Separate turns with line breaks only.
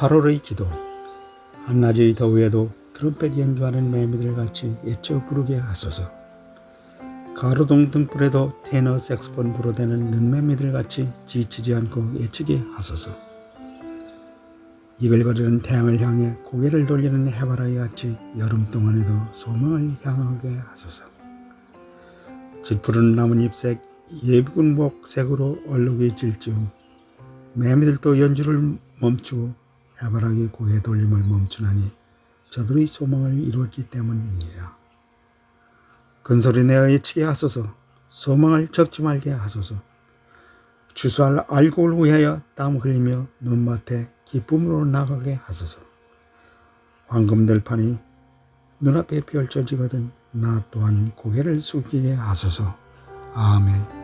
8월의 기도 한낮의 더위에도 트럼펫 연주하는 매미들 같이 애쳐 부르게 하소서. 가로등 등불에도 테너 색스폰 불어대는 눈매미들 같이 지치지 않고 애치게 하소서. 이글거리는 태양을 향해 고개를 돌리는 해바라기 같이 여름 동안에도 소망을 향하게 하소서. 짙푸른 나뭇잎색 예비군 목색으로 얼룩이 질지um 매미들도 연주를 멈추고 해바라기 고개 돌림을 멈추나니 저들의 소망을 이루었기 때문이니라. 큰소리 내어 외치게 하소서. 소망을 접지 말게 하소서. 주수할 알곡을 위하여 땀 흘리며 눈밭에 기쁨으로 나가게 하소서. 황금들판이 눈앞에 펼쳐지거든 나 또한 고개를 숙이게 하소서. 아멘